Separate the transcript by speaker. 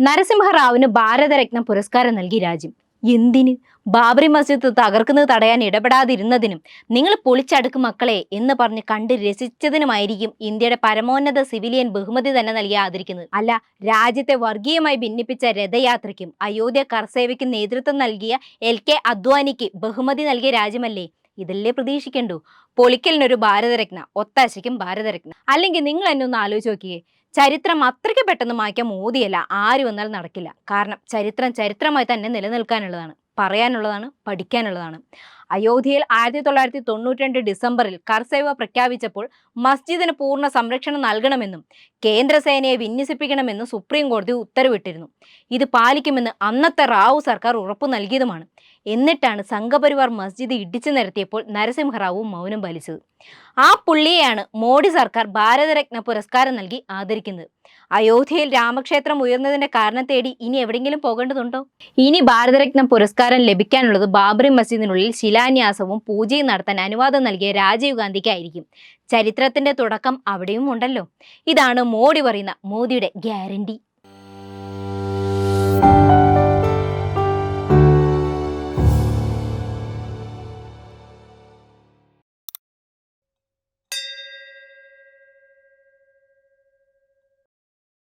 Speaker 1: നരസിംഹറാവുവിന് ഭാരതരത്ന പുരസ്കാരം നൽകി രാജ്യം. എന്തിന്? ബാബറി മസ്ജിദ് തകർക്കുന്നത് തടയാൻ ഇടപെടാതിരുന്നതിനും നിങ്ങൾ പൊളിച്ചടുക്ക് മക്കളെ എന്ന് പറഞ്ഞ് കണ്ട് രസിച്ചതിനുമായിരിക്കും ഇന്ത്യയുടെ പരമോന്നത സിവിലിയൻ ബഹുമതി തന്നെ നൽകി ആദരിക്കുന്നത്. അല്ല രാജ്യത്തെ വർഗീയമായി ഭിന്നിപ്പിച്ച രഥയാത്രയ്ക്കും അയോധ്യ കർസേവയ്ക്കും നേതൃത്വം നൽകിയ എൽ കെ അദ്വാനിക്ക് ബഹുമതി നൽകിയ രാജ്യമല്ലേ? ഇതല്ലേ പ്രതീക്ഷിക്കണ്ടു? പൊളിക്കലിനൊരു ഭാരതരത്ന ഒത്താശയ്ക്കും ഭാരതരത്ന. അല്ലെങ്കിൽ നിങ്ങൾ എന്നെ ഒന്ന് ആലോചിച്ച് നോക്കിയേ. ചരിത്രം അത്രയ്ക്ക് പെട്ടെന്ന് മായ്ക്കാൻ മോദിയല്ല ആര് വന്നാലും നടക്കില്ല. കാരണം ചരിത്രം ചരിത്രമായി തന്നെ നിലനിൽക്കാനുള്ളതാണ് പറയാനുള്ളതാണ് പഠിക്കാനുള്ളതാണ്. അയോധ്യയിൽ ആയിരത്തി തൊള്ളായിരത്തി തൊണ്ണൂറ്റി രണ്ട് ഡിസംബറിൽ കർസേവ പ്രഖ്യാപിച്ചപ്പോൾ മസ്ജിദിന് പൂർണ സംരക്ഷണം നൽകണമെന്നും കേന്ദ്രസേനയെ വിന്യസിപ്പിക്കണമെന്നും സുപ്രീം കോടതി ഉത്തരവിട്ടിരുന്നു. ഇത് പാലിക്കുമെന്ന് അന്നത്തെ റാവു സർക്കാർ ഉറപ്പു നൽകിയതുമാണ്. എന്നിട്ടാണ് സംഘപരിവാർ മസ്ജിദ് ഇടിച്ചു നിരത്തിയപ്പോൾ നരസിംഹറാവു മൗനം പാലിച്ചത്. ആ പുള്ളിയെയാണ് മോഡി സർക്കാർ ഭാരതരത്ന പുരസ്കാരം നൽകി ആദരിക്കുന്നത്. അയോധ്യയിൽ രാമക്ഷേത്രം ഉയർന്നതിന്റെ കാരണം തേടി ഇനി എവിടെയെങ്കിലും പോകേണ്ടതുണ്ടോ? ഇനി ഭാരതരത്ന പുരസ്കാരം ലഭിക്കാനുള്ളത് ബാബറി മസ്ജിദിനുള്ളിൽ ശിലാന്യാസവും പൂജയും നടത്താൻ അനുവാദം നൽകിയ രാജീവ് ഗാന്ധിക്കായിരിക്കും. ചരിത്രത്തിന്റെ തുടക്കം അവിടെയും ഉണ്ടല്ലോ ഇതാണ് മോഡി പറയുന്ന മോദിയുടെ ഗ്യാരണ്ടി.